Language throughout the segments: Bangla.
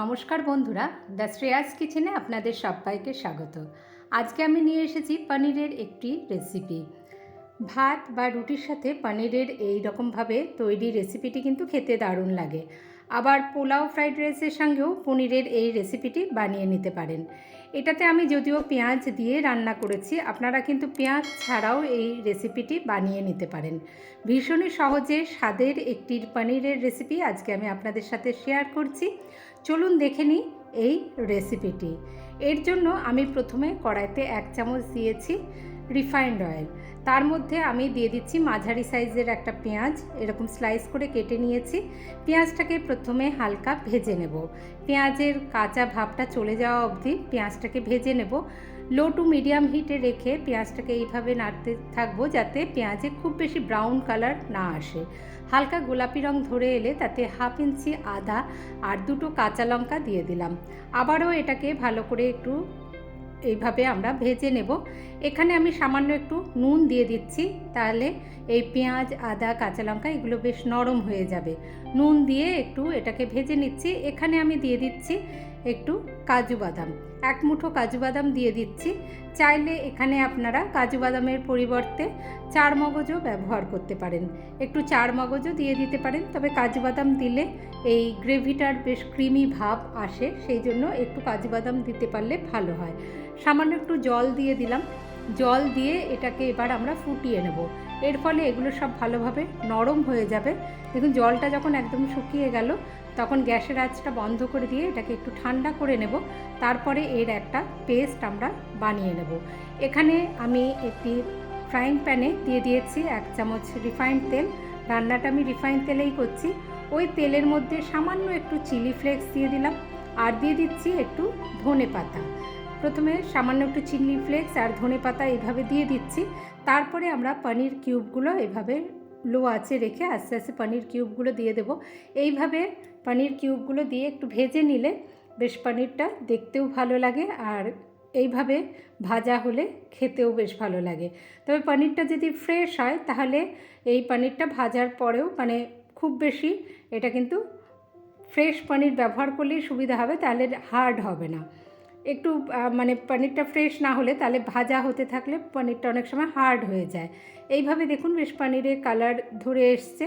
নমস্কার বন্ধুরা, দ্য শ্রেয়াস কিচেনে আপনাদের সবাইকে স্বাগত। আজকে আমি নিয়ে এসেছি পনিরের একটি রেসিপি ভাত বা রুটির সাথে পনিরের এই রকমভাবে তৈরি রেসিপিটি কিন্তু খেতে দারুণ লাগে। আবার পোলাও, ফ্রাইড রাইসের সঙ্গেও পনিরের এই রেসিপিটি বানিয়ে নিতে পারেন। এটাতে আমি যদিও পেঁয়াজ দিয়ে রান্না করেছি, আপনারা কিন্তু পেঁয়াজ ছাড়াও এই রেসিপিটি বানিয়ে নিতে পারেন। ভীষণই সহজে স্বাদের একটি পনিরের রেসিপি আজকে আমি আপনাদের সাথে শেয়ার করছি। চলুন দেখে নিই এই রেসিপিটি। এর জন্য আমি প্রথমে কড়াইতে এক চামচ দিয়েছি রিফাইন্ড অয়েল তার মধ্যে আমি দিয়ে দিচ্ছি মাঝারি সাইজের একটা পেঁয়াজ। এরকম স্লাইস করে কেটে নিয়েছি। পেঁয়াজটাকে প্রথমে হালকা ভেজে নেব। পেঁয়াজের কাঁচা ভাবটা চলে যাওয়া অবধি পেঁয়াজটাকে ভেজে নেব। লো টু মিডিয়াম হিটে রেখে পেঁয়াজটাকে এইভাবে নাড়তে থাকব যাতে পেঁয়াজে খুব বেশি ব্রাউন কালার না আসে। হালকা গোলাপি রং ধরে এলে তাতে হাফ ইঞ্চি আদা আর দুটো কাঁচা লঙ্কা দিয়ে দিলাম। আবারও এটাকে ভালো করে একটু এইভাবে আমরা ভেজে নেব। এখানে আমি সামান্য একটু নুন দিয়ে দিচ্ছি, তাহলে এই পেঁয়াজ, আদা, কাঁচা লঙ্কা এগুলো বেশ নরম হয়ে যাবে। নুন দিয়ে একটু এটাকে ভেজে নিচ্ছি। এখানে আমি দিয়ে দিচ্ছি একটু কাজু বাদাম। এক মুঠো কাজু বাদাম দিয়ে দিচ্ছি। চাইলে এখানে আপনারা কাজু বাদামের পরিবর্তে চার মগজও ব্যবহার করতে পারেন। একটু চার মগজও দিয়ে দিতে পারেন, তবে কাজু বাদাম দিলে এই গ্রেভিটার বেশ ক্রিমি ভাব আসে, সেই জন্য একটু কাজু বাদাম দিতে পারলে ভালো হয়। সামান্য একটু জল দিয়ে দিলাম। জল দিয়ে এটাকে এবার আমরা ফুটিয়ে নেব। এর ফলে এগুলো সব ভালোভাবে নরম হয়ে যাবে। দেখুন, জলটা যখন একদম শুকিয়ে গেল তখন গ্যাসের আঁচটা বন্ধ করে দিয়ে এটাকে একটু ঠান্ডা করে নেব। তারপরে এর একটা পেস্ট আমরা বানিয়ে নেব। এখানে আমি একটি ফ্রাইং প্যানে দিয়ে দিয়েছি এক চামচ রিফাইন্ড তেল। রান্নাটা আমি রিফাইন তেলেই করছি। ওই তেলের মধ্যে সামান্য একটু চিলি ফ্লেক্স দিয়ে দিলাম আর দিয়ে দিচ্ছি একটু ধনে পাতা। প্রথমে সামান্য একটু চিলি ফ্লেক্স আর ধনে পাতা এইভাবে দিয়ে দিচ্ছি। তারপরে আমরা পনির কিউবগুলো এভাবে লো আছে রেখে আস্তে আস্তে পনির কিউবগুলো দিয়ে দেবো। এইভাবে পনির কিউবগুলো দিয়ে একটু ভেজে নিলে বেশ পনিরটা দেখতেও ভালো লাগে আর এইভাবে ভাজা হলে খেতেও বেশ ভালো লাগে। তবে পনিরটা যদি ফ্রেশ হয় তাহলে এই পনিরটা ভাজার পরেও মানে খুব বেশি এটা কিন্তু ফ্রেশ পনির ব্যবহার করলেই সুবিধা হবে, তাহলে হার্ড হবে না। একটু মানে পনিরটা ফ্রেশ না হলে তাহলে ভাজা হতে থাকলে পনিরটা অনেক সময় হার্ড হয়ে যায়। এইভাবে দেখুন বেশ পনিরের কালার ধরে এসছে।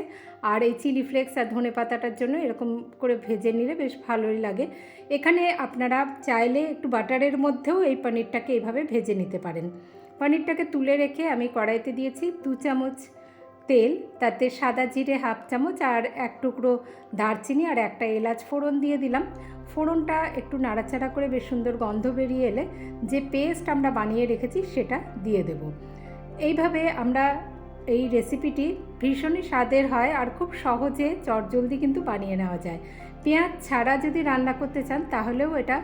আর এই চিলি ফ্লেক্স আর ধনে পাতাটার জন্য এরকম করে ভেজে নিলে বেশ ভালোই লাগে। এখানে আপনারা চাইলে একটু বাটারের মধ্যেও এই পনিরটাকে এইভাবে ভেজে নিতে পারেন। পনিরটাকে তুলে রেখে আমি কড়াইতে দিয়েছি দু চামচ তেল, তাতে সাদা জিরে হাফ চামচ আর এক টুকরো দারচিনি আর একটা এলাচ ফোড়ন দিয়ে দিলাম। ফোড়নটা একটু নাড়াচাড়া করে বেশ সুন্দর গন্ধ বেরিয়ে এলে যে পেস্ট আমরা বানিয়ে রেখেছি সেটা দিয়ে দেব। এইভাবে আমরা এই রেসিপিটি ভীষণই স্বাদের হয় আর খুব সহজে চটজলদি কিন্তু বানিয়ে নেওয়া যায়। পেঁয়াজ ছাড়া যদি রান্না করতে চান, তাহলেও এটা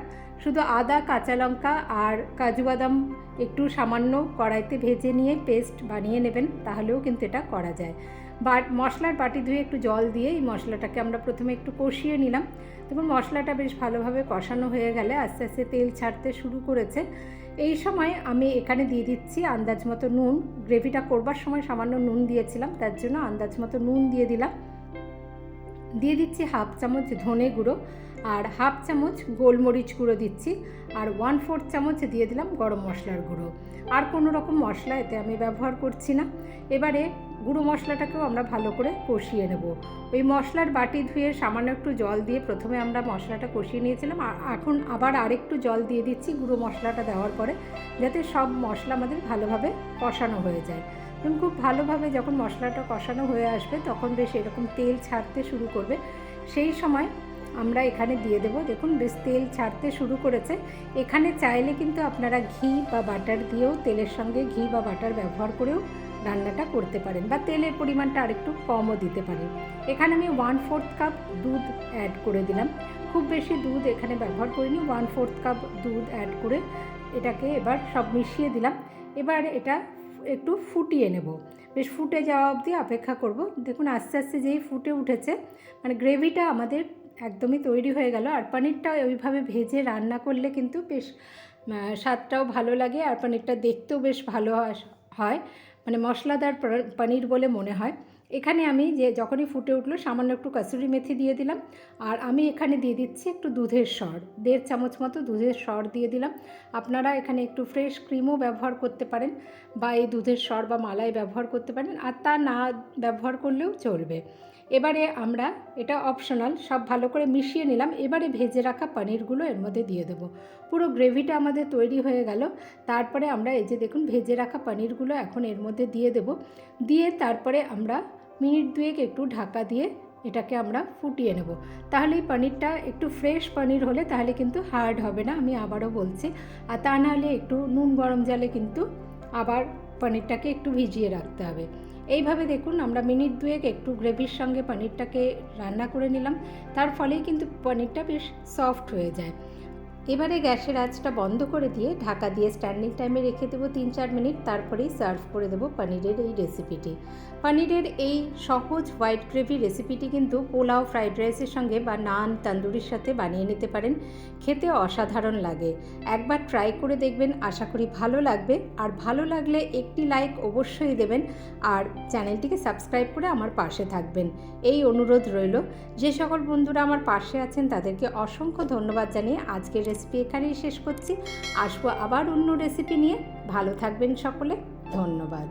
শুধু আদা, কাঁচা লঙ্কা আর কাজু বাদাম একটু সামান্য কড়াইতে ভেজে নিয়ে পেস্ট বানিয়ে নেবেন, তাহলেও কিন্তু এটা করা যায়। বাট মশলার বাটি ধুয়ে একটু জল দিয়ে এই মশলাটাকে আমরা প্রথমে একটু কষিয়ে নিলাম। দেখুন, মশলাটা বেশ ভালোভাবে কষানো হয়ে গেলে আস্তে আস্তে তেল ছাড়তে শুরু করেছে। এই সময় আমি এখানে দিয়ে দিচ্ছি আন্দাজ মতো নুন। গ্রেভিটা করবার সময় সামান্য নুন দিয়েছিলাম, তার জন্য আন্দাজ মতো নুন দিয়ে দিলাম। দিয়ে দিচ্ছি হাফ চামচ ধনে গুঁড়ো। আর হাফ চামচ গোলমরিচ গুঁড়ো দিচ্ছি আর ওয়ান ফোর্থ চামচ দিয়ে দিলাম গরম মশলার গুঁড়ো। আর কোনো রকম মশলা এতে আমি ব্যবহার করছি না। এবারে গুঁড়ো মশলাটাকেও আমরা ভালো করে কষিয়ে নেব। ওই মশলার বাটি ধুয়ে সামান্য একটু জল দিয়ে প্রথমে আমরা মশলাটা কষিয়ে নিয়েছিলাম। আর এখন আবার আরেকটু জল দিয়ে দিচ্ছি গুঁড়ো মশলাটা দেওয়ার পরে, যাতে সব মশলা আমাদের ভালোভাবে কষানো হয়ে যায়। এবং খুব ভালোভাবে যখন মশলাটা কষানো হয়ে আসবে, তখন বেশ এরকম তেল ছাড়তে শুরু করবে। সেই সময় আমরা এখানে দিয়ে দেবো। দেখুন, বেশ তেল ছাড়তে শুরু করেছে। এখানে চাইলে কিন্তু আপনারা ঘি বা বাটার দিয়েও তেলের সঙ্গে ঘি বা বাটার ব্যবহার করেও রান্নাটা করতে পারেন বা তেলের পরিমাণটা আরেকটু কমও দিতে পারেন। এখানে আমি ওয়ান ফোর্থ কাপ দুধ অ্যাড করে দিলাম। খুব বেশি দুধ এখানে ব্যবহার করিনি ওয়ান ফোর্থ কাপ দুধ অ্যাড করে এটাকে এবার সব মিশিয়ে দিলাম। এবার এটা একটু ফুটিয়ে নেব। বেশ ফুটে যাওয়া অবধি অপেক্ষা করব। দেখুন, আস্তে আস্তে যেই ফুটে উঠেছে মানে গ্রেভিটা আমাদের একদমই তৈরি হয়ে গেল। আর পনিরটা ওইভাবে ভেজে রান্না করলে কিন্তু বেশ স্বাদটাও ভালো লাগে। আর পানিরটা দেখতেও বেশ ভালো হয় মানে মশলাদার পনির বলে মনে হয়। এখানে আমি যে, যখনই ফুটে উঠল সামান্য একটু কাসুরি মেথি দিয়ে দিলাম। আর আমি এখানে দিয়ে দিচ্ছি একটু দুধের সর। দেড় চামচ মতো দুধের সর দিয়ে দিলাম। আপনারা এখানে একটু ফ্রেশ ক্রিমও ব্যবহার করতে পারেন বা এই দুধের সর বা মালাই ব্যবহার করতে পারেন। আর তা না ব্যবহার করলেও চলবে। এবারে আমরা এটা অপশনাল সব ভালো করে মিশিয়ে নিলাম। এবারে ভেজে রাখা পনিরগুলো এর মধ্যে দিয়ে দেবো। পুরো গ্রেভিটা আমাদের তৈরি হয়ে গেল। তারপরে আমরা এই যে দেখুন, ভেজে রাখা পনিরগুলো এখন এর মধ্যে দিয়ে দেব। দিয়ে তারপরে আমরা মিনিট দুয়েক একটু ঢাকা দিয়ে এটাকে আমরা ফুটিয়ে নেব। তাহলে এই পনিরটা একটু ফ্রেশ পনির হলে তাহলে কিন্তু হার্ড হবে না, আমি আবারও বলছি। আর তা নাহলে একটু নুন গরম জলে কিন্তু আবার পনিরটাকে একটু ভিজিয়ে রাখতে হবে। এইভাবে দেখুন আমরা মিনিট দুয়েক একটু গ্রেভির সঙ্গে পনিরটাকে রান্না করে নিলাম। তার ফলেই কিন্তু পনিরটা বেশ সফট হয়ে যায়। এবারে গ্যাসের আঁচটা বন্ধ করে দিয়ে ঢাকা দিয়ে স্ট্যান্ডিং টাইমে রেখে দেবো তিন চার মিনিট, তারপরেই সার্ভ করে দেবো পনিরের এই রেসিপিটি পনিরের এই সহজ হোয়াইট গ্রেভি রেসিপিটি কিন্তু পোলাও ফ্রাইড রাইসের সঙ্গে বা নান, তান্দুরির সাথে বানিয়ে নিতে পারেন। খেতে অসাধারণ লাগে। একবার ট্রাই করে দেখবেন, আশা করি ভালো লাগবে। আর ভালো লাগলে একটি লাইক অবশ্যই দেবেন। আর চ্যানেলটিকে সাবস্ক্রাইব করে আমার পাশে থাকবেন। এই অনুরোধ রইল। যে সকল বন্ধুরা আমার পাশে আছেন, তাদেরকে অসংখ্য ধন্যবাদ জানিয়ে আজকের রেসিপি এখানেই শেষ করছি। আসব আবার অন্য রেসিপি নিয়ে। ভালো থাকবেন সকলে। ধন্যবাদ।